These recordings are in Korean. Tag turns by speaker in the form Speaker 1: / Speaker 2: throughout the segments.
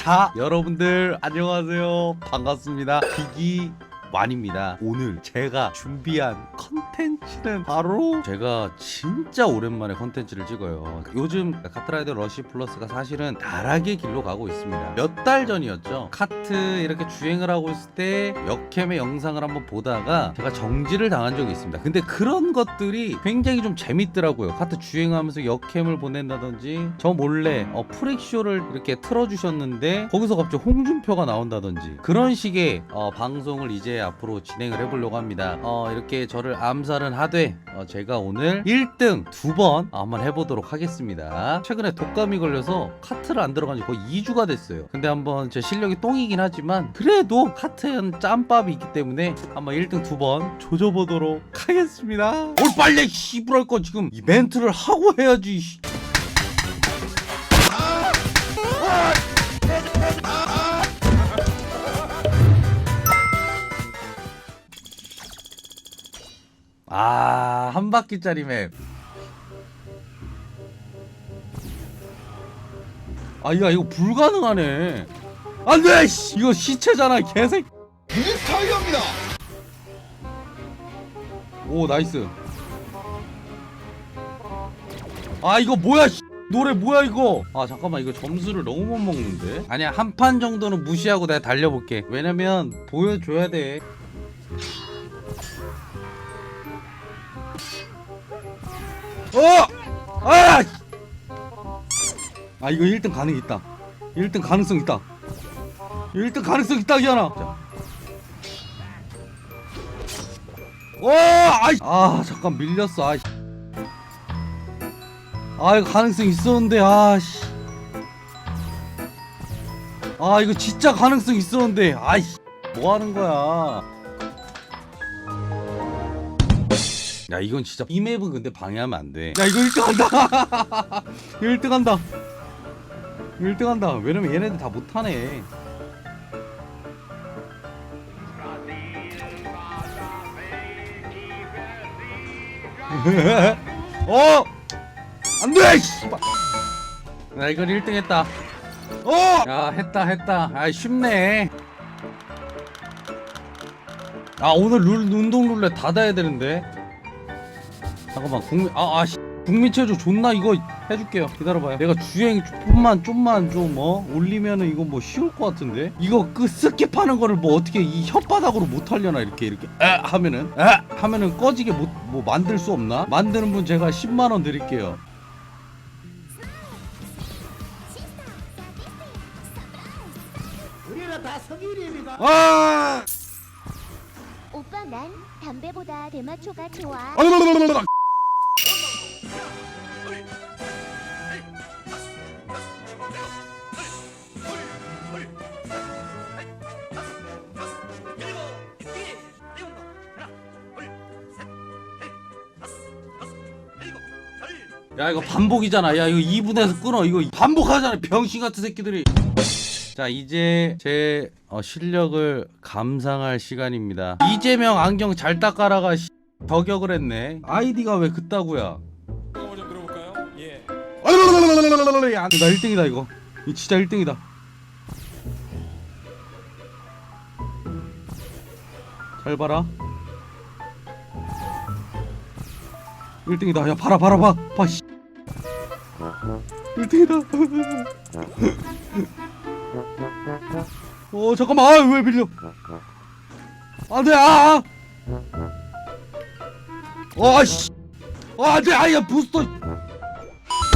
Speaker 1: 자 여러분들 안녕하세요. 반갑습니다. 기기 완입니다. 오늘 제가 준비한 컨텐츠는 바로 제가 진짜 오랜만에 컨텐츠를 찍어요. 요즘 카트라이더 러시 플러스가 사실은 나락의 길로 가고 있습니다. 몇 달 전이었죠? 카트 이렇게 주행을 하고 있을 때 역캠의 영상을 한번 보다가 제가 정지를 당한 적이 있습니다. 근데 그런 것들이 굉장히 좀 재밌더라고요. 카트 주행하면서 역캠을 보낸다든지 저 몰래 어, 프렉쇼를 이렇게 틀어주셨는데 거기서 갑자기 홍준표가 나온다든지 그런 식의 어, 방송을 이제 앞으로 진행을 해보려고 합니다. 어, 이렇게 저를 암살은 하되 어, 제가 오늘 1등 두 번 한번 해보도록 하겠습니다. 최근에 독감이 걸려서 카트를 안 들어간 지 거의 2주가 됐어요. 근데 한번 제 실력이 똥이긴 하지만 그래도 카트엔 짬밥이 있기 때문에 한번 1등 두 번 조져보도록 하겠습니다. 올 빨리 씨부랄 거 지금 이벤트를 하고 해야지 한 바퀴짜리 맵. 아, 야, 이거 불가능하네. 안 돼! 씨! 이거 시체잖아, 개새끼.
Speaker 2: 타이어입니다.
Speaker 1: 오, 나이스. 아, 이거 뭐야, 씨. 노래 뭐야, 이거? 아, 잠깐만, 이거 점수를 너무 못 먹는데? 아니야, 한 판 정도는 무시하고 내가 달려볼게. 왜냐면, 보여줘야 돼. 어! 아! 아, 이거 1등 가능 있다. 1등 가능성 있다. 1등 가능성 있다, 기아나. 자. 와! 아이! 아, 잠깐 밀렸어. 아이. 아, 이거 가능성 있었는데. 아, 씨. 아, 이거 진짜 가능성 있었는데. 아이. 뭐 하는 거야? 야, 이건 진짜 이 맵은 근데 방해하면 안 돼. 야, 이거 1등 한다. 1등 한다. 1등 한다. 왜냐면 얘네들 다 못하네. 어! 안 돼! 씨발. 나 이건 1등 했다. 어! 야, 했다, 했다. 아, 쉽네. 아, 오늘 룰, 운동 룰렛 닫아야 되는데. 잠깐만, 국민, 아, 아, 씨. 국민 체조 존나 이거 해줄게요. 기다려봐요. 내가 주행 좀만, 좀만 좀, 어? 올리면은 이거 뭐 쉬울 것 같은데? 이거 그 스킵하는 거를 뭐 어떻게 이 혓바닥으로 못 하려나, 이렇게, 이렇게. 에! 하면은, 에! 하면은 꺼지게 못, 뭐 만들 수 없나? 만드는 분 제가 10만원 드릴게요. 아!
Speaker 3: 오빠 난 담배보다 대마초가 좋아.
Speaker 1: 야 이거 반복이잖아. 야 이거 2분에서 끊어. 이거 반복하잖아 병신 같은 새끼들이. 자 이제 제 어, 실력을 감상할 시간입니다. 이재명 안경 잘 닦아라가 씨, 저격을 했네. 아이디가 왜 그따구야?
Speaker 4: 한번 좀 들어볼까요? 예.
Speaker 1: 야, 나 1등이다 이거. 이 진짜 1등이다. 잘 봐라. 1등이다. 야 봐라 봐라 봐봐 씨. 1등이다. 어 잠깐만. 아 왜 밀려? 안 돼 아 아. 아 씨. 아 안 돼 아야 부스터.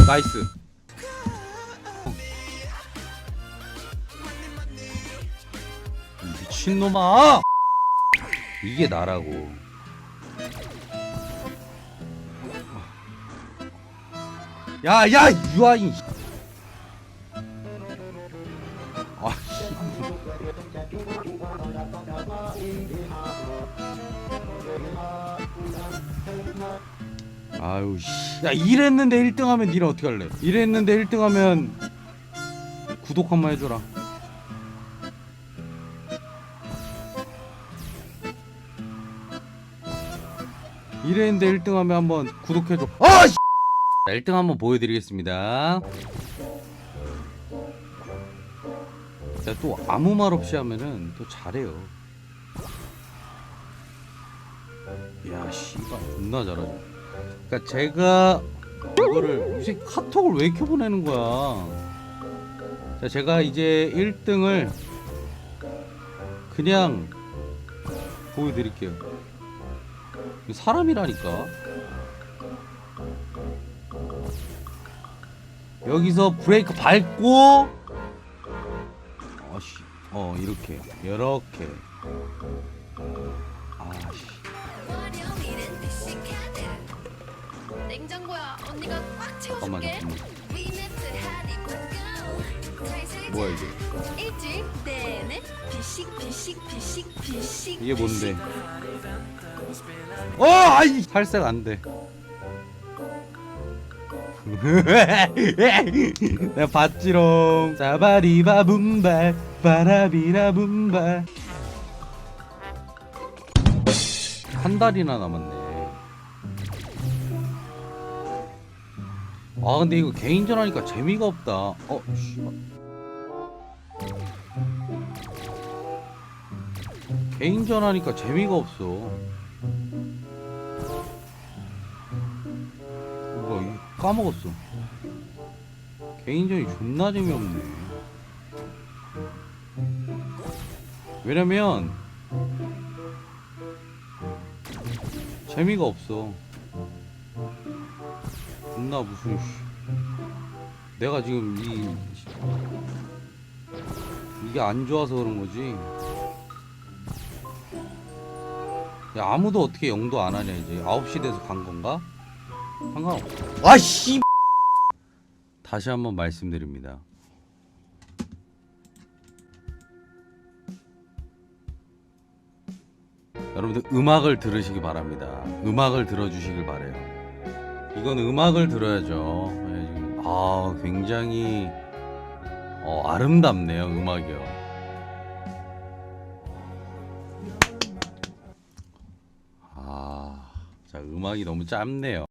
Speaker 1: 나이스. 미친놈아. 이게 나라고 야야 유아인 아, 아유 씨. 야 이랬는데 1등 하면 니네 어떻게 할래? 이랬는데 1등 하면 구독 한 번 해줘라. 이랬는데 1등 하면 한번 구독해줘. 아! 씨! 자, 1등 한번 보여드리겠습니다. 제가 또 아무 말 없이 하면은 또 잘해요. 야 씨발 존나 잘하죠. 그러니까 제가 이거를 요새 카톡을 왜 이렇게 보내는 거야? 자 제가 이제 1등을 그냥 보여드릴게요. 사람이라니까. 여기서 브레이크 밟고. 아씨. 어 이렇게. 이렇게. 아씨.
Speaker 5: 냉장고야 언니가 꽉 채워줄게.
Speaker 1: 잠깐만. 뭐야 이게?
Speaker 5: 일주일 내내 피식 피식 피식 피식
Speaker 1: 이게 뭔데? 어 아이! 살색 안돼 내가 봤지롱 사바리바 분발 바라비라 분발. 한 달이나 남았네. 아 근데 이거 개인전 하니까 재미가 없다. 어 씨발. 개인전 하니까 재미가 없어 까먹었어. 개인전이 존나 재미없네. 왜냐면 재미가 없어. 존나 무슨 씨. 내가 지금 이 이게 안 좋아서 그런 거지. 야 아무도 어떻게 영도 안 하냐 이제. 9시 돼서 간 건가? 상관없어 아씨. 다시 한번 말씀드립니다. 여러분들 음악을 들으시기 바랍니다. 음악을 들어주시길 바래요. 이건 음악을 들어야죠. 예, 아 굉장히 어, 아름답네요 음악이요. 아, 자 음악이 너무 짧네요.